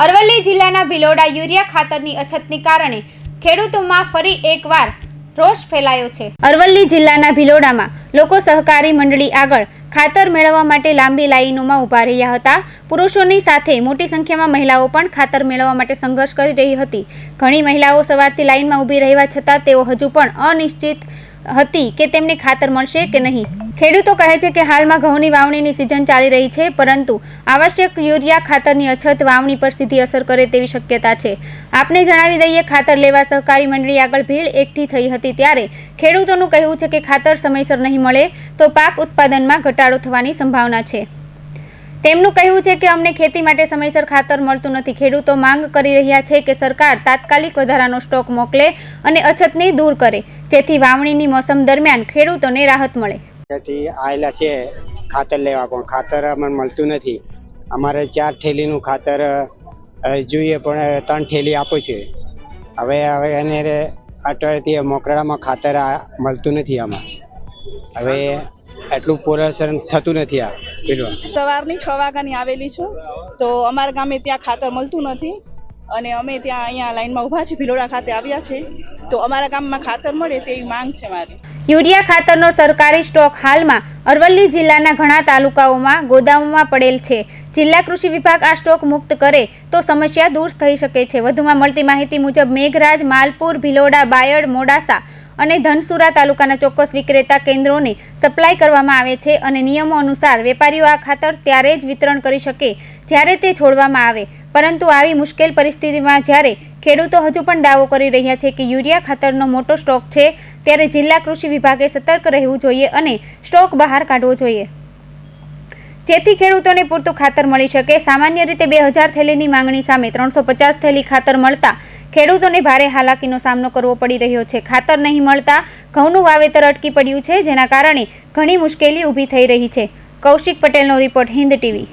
અરવલ્લી જિલ્લાના ભિલોડા યુરિયા ખાતરની અછતની કારણે ખેડૂતોમાં ફરી એકવાર રોષ ફેલાયો છે. અરવલ્લી જિલ્લાના ભિલોડામાં લોકો સહકારી મંડળી આગળ ખાતર મેળવવા માટે લાંબી લાઈનોમાં ઊભા રહ્યા હતા. પુરુષોની સાથે મોટી સંખ્યામાં મહિલાઓ પણ ખાતર મેળવવા માટે સંઘર્ષ કરી રહી હતી. ઘણી મહિલાઓ સવારથી લાઈનમાં ઊભી રહેવા છતાં તેઓ હજુ પણ અનિશ્ચિત હતી કે તેમને ખાતર મળશે કે નહીં? ખેડૂતો કહે છે કે હાલમાં ઘઉંની વાવણીની સિઝન ચાલી રહી છે, પરંતુ આવશ્યક યુરિયા ખાતરની અછત વાવણી પર સીધી અસર કરે તેવી શક્યતા છે. આપને જણાવી દઈએ, ખાતર લેવા સહકારી મંડળી આગળ ભીડ એકઠી થઈ હતી ત્યારે ખેડૂતોનું કહેવું છે કે ખાતર સમયસર નહીં મળે તો પાક ઉત્પાદનમાં ઘટાડો થવાની સંભાવના છે. તેમનું કહેવું છે કે અમને ખેતી માટે સમયસર ખાતર મળતું નથી. ખેડૂતો માંગ કરી રહ્યા છે કે સરકાર તાત્કાલિક વધારાનો સ્ટોક મોકલે અને અછતને દૂર કરે, જેથી વાવણીની મોસમ દરમિયાન ખેડૂતોને રાહત મળે. આવેલા છે ખાતર લેવા પણ. ખાતર અમને મળતું નથી. અમારે ચાર થેલીનું ખાતર જોઈએ પણ ત્રણ થેલી આપો છે. હવે હવે એને અઠવાડિયેથી મોકરાળામાં ખાતર મળતું નથી આમાં. હવે એટલું પોરેશન થતું નથી આ પેલું. સવારની છ વાગ્યાની આવેલી છું. તો અમારા ગામે ત્યાં ખાતર મળતું નથી અને અમે ત્યાં અહીંયા લાઈનમાં ઊભા છે ભિલોડા ખાતે આવ્યા છે તો અમારા ગામમાં ખાતર મળે તેવી માંગ છે મારી. યુરિયા ખાતરનો સરકારી સ્ટોક હાલમાં અરવલ્લી જિલ્લાના ઘણા તાલુકાઓમાં ગોદામોમાં પડેલ છે. જિલ્લા કૃષિ વિભાગ આ સ્ટોક મુક્ત કરે તો સમસ્યા દૂર થઈ શકે છે. વધુમાં મળતી માહિતી મુજબ મેઘરાજ માલપુર ભિલોડા બાયડ મોડાસા અને ધનસુરા તાલુકાના ચોક્કસ વિક્રેતા કેન્દ્રોને સપ્લાય કરવામાં આવે છે અને નિયમો અનુસાર વેપારીઓ આ ખાતર ત્યારે જ વિતરણ કરી શકે જ્યારે તે છોડવામાં આવે. પરંતુ આવી મુશ્કેલ પરિસ્થિતિમાં જ્યારે ખેડૂતો હજુ પણ દાવો કરી રહ્યા છે કે યુરિયા ખાતરનો મોટો સ્ટોક છે, ત્યારે જિલ્લા કૃષિ વિભાગે સતર્ક રહેવું જોઈએ અને સ્ટોક બહાર કાઢવો જોઈએ. જેથી ખેડૂતોને પૂરતું ખાતર મળી શકે. સામાન્ય રીતે બે હજાર થેલીની માંગણી સામે ત્રણસો પચાસ થેલી ખાતર મળતા ખેડૂતોને ભારે હાલાકીનો સામનો કરવો પડી રહ્યો છે. ખાતર નહીં મળતા ઘઉંનું વાવેતર અટકી પડ્યું છે, જેના કારણે ઘણી મુશ્કેલી ઊભી થઈ રહી છે. કૌશિક પટેલનો રિપોર્ટ હિન્દ ટીવી.